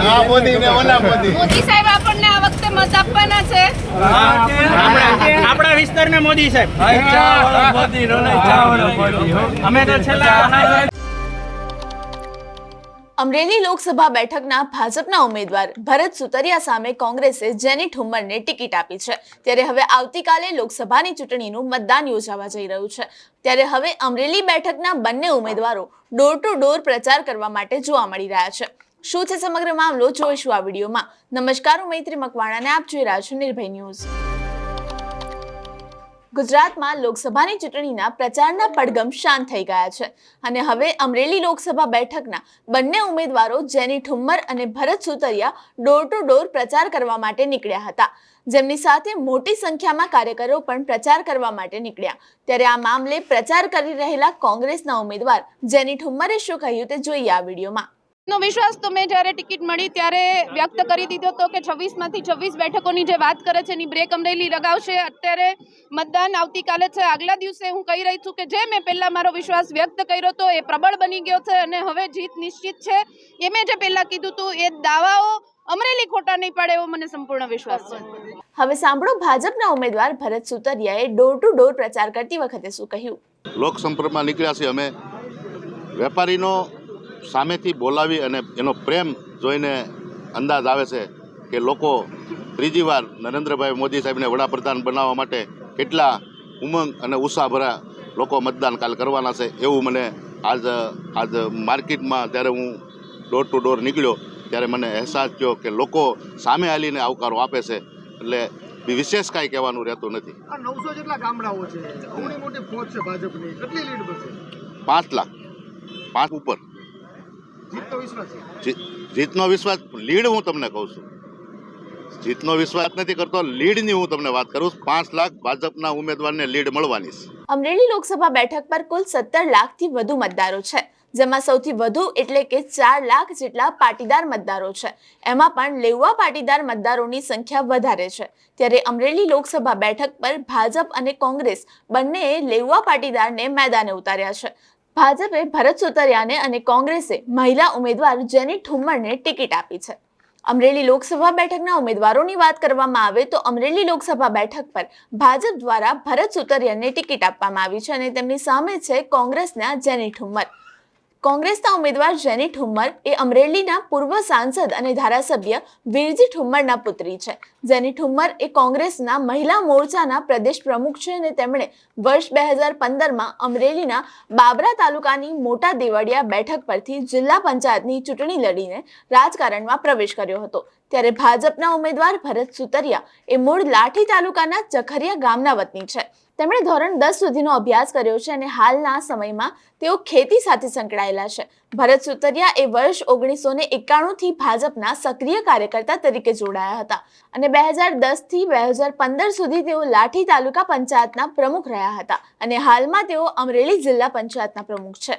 આ મોદી ને ઓલા મોદી. મોદી સાહેબ આપણને આ વખતે મત આપવાના છે. આપણા આપણા વિસ્તારના મોદી સાહેબ. અમે તો છેલ્લા અમરેલી લોકસભા બેઠકના ભાજપના ઉમેદવાર ભરત સુતરિયા સામે કોંગ્રેસે જેની ઠુમ્મરને ટિકિટ આપી છે. ત્યારે હવે આવતીકાલે લોકસભાની ચૂંટણીનું મતદાન યોજાવા જઈ રહ્યું છે. ત્યારે હવે અમરેલી બેઠકના બંને ઉમેદવારો ડોર ટુ ડોર પ્રચાર કરવા માટે જોવા મળી રહ્યા છે. શું છે સમગ્ર મામલો જોઈશું આ વિડીયોમાં. નમસ્કાર, હું મૈત્રી મકવાણા અને આપ જોઈ રહ્યા છો નિર્ભય ન્યૂઝ. ગુજરાતમાં લોકસભાની ચૂંટણીના પ્રચારના પડગમ શાંત થઈ ગયા છે અને હવે અમરેલી લોકસભા બેઠકના બંને ઉમેદવારો જેની ઠુમ્મર અને Bharat Sutariya door to door પ્રચાર કરવા માટે નીકળ્યા હતા. જેમની સાથે મોટી સંખ્યામાં કાર્યકરો પણ પ્રચાર કરવા માટે નીકળ્યા. ત્યારે આ મામલે પ્રચાર કરી રહેલા કોંગ્રેસના ઉમેદવાર જેની ઠુમ્મરે શું કહ્યું તે જોઈએ આ વિડીયોમાં. નો વિશ્વાસ તો મેં જ્યારે ટિકિટ મળી ત્યારે વ્યક્ત કરી દીધો હતો કે છવ્વીસમાંથી છવ્વીસ બેઠકોની જે વાત કરે છે એની બ્રેક અમરેલી લગાવશે. અત્યારે મતદાન આવતીકાલે છે. આગલા દિવસે હું કહી રહી છું કે જે મેં પહેલાં મારો વિશ્વાસ વ્યક્ત કર્યો હતો એ પ્રબળ બની ગયો છે અને હવે જીત નિશ્ચિત છે. એ મેં જે પહેલાં કીધું હતું એ દાવાઓ અમરેલી ખોટા નહીં પડે એવો મને સંપૂર્ણ વિશ્વાસ છે. હવે સાંભળો ભાજપના ઉમેદવાર ભરત સુતરિયાએ ડોર ટુ ડોર પ્રચાર કરતી વખતે શું કહ્યું? લોક સંપર્કમાં નીકળ્યા છીએ અમે. વેપારીનો સામેથી બોલાવી અને એનો પ્રેમ જોઈને અંદાજ આવે છે કે લોકો ત્રીજી વાર નરેન્દ્રભાઈ મોદી સાહેબને વડાપ્રધાન બનાવવા માટે કેટલા ઉમંગ અને ઉત્સાહભરા લોકો મતદાન કાલ કરવાના છે એવું મને આજ આજ માર્કેટમાં જ્યારે હું ડોર ટુ ડોર નીકળ્યો ત્યારે મને અહેસાસ થયો કે લોકો સામે હાલીને આવકારો આપે છે. એટલે વિશેષ કાંઈ કહેવાનું રહેતું નથી. નવસો જેટલા ગામડાઓ છે મોટી ફોજ છે ભાજપની. કેટલી લીડ પાંચ લાખ. પાંચ ઉપર. જીતનો વિશ્વાસ છે. જી- જીતનો વિશ્વાસ લીડ હું તમને કહું છું. જીતનો વિશ્વાસ નથી કરતો લીડની હું તમને વાત કરું પાંચ લાખ ભાજપના ઉમેદવારને લીડ મળવાની છે. અમરેલી લોકસભા બેઠક પર કુલ સત્તર લાખથી વધુ મતદારો છે. જેમાં સૌથી વધુ એટલે કે ચાર લાખ જેટલા પાટીદાર મતદારો છે. એમાં પણ લેવા પાટીદાર મતદારોની સંખ્યા વધારે છે. ત્યારે અમરેલી લોકસભા બેઠક પર ભાજપ અને કોંગ્રેસ બંનેએ લેવા પાટીદારને મેદાને ઉતાર્યા છે. ભાજપે ભરત સુતરિયાને અને કોંગ્રેસે મહિલા ઉમેદવાર જેની ઠુમ્મરને ટિકિટ આપી છે. અમરેલી લોકસભા બેઠકના ઉમેદવારોની વાત કરવામાં આવે તો અમરેલી લોકસભા બેઠક પર ભાજપ દ્વારા ભરત સુતરિયાને ટિકિટ આપવામાં આવી છે અને તેમની સામે છે કોંગ્રેસના જેની ઠુમ્મર. કોંગ્રેસના ઉમેદવાર જેની ઠુમ્મર એ અમરેલીના પૂર્વ સાંસદ અને ધારાસભ્ય વીરજી ઠુમ્મરના પુત્રી છે. જેની ઠુમ્મર એ કોંગ્રેસના મહિલા મોરચાના પ્રદેશ પ્રમુખ છે અને તેમણે વર્ષ બે હજાર પંદરમાં અમરેલીના બાબરા તાલુકાની મોટા દેવળિયા બેઠક પરથી જિલ્લા પંચાયતની ચૂંટણી લડીને રાજકારણમાં પ્રવેશ કર્યો હતો. ત્યારે ભાજપના ઉમેદવાર ભરત સુતરિયા એ મૂળ લાઠી તાલુકાના ચખરિયા ગામના વતની છે. તેમણે ધોરણ દસ સુધીનો અભ્યાસ કર્યો છે અને હાલના સમયમાં તેઓ ખેતી સાથે સંકળાયેલા છે. ભરત સુતરિયા એ વર્ષ ઓગણીસો ને એકાણુંથી ભાજપના સક્રિય કાર્યકર્તા તરીકે જોડાયા હતા અને બે હજાર દસથી બે હજાર પંદર સુધી તેઓ લાઠી તાલુકા પંચાયતના પ્રમુખ રહ્યા હતા અને હાલમાં તેઓ અમરેલી જિલ્લા પંચાયતના પ્રમુખ છે.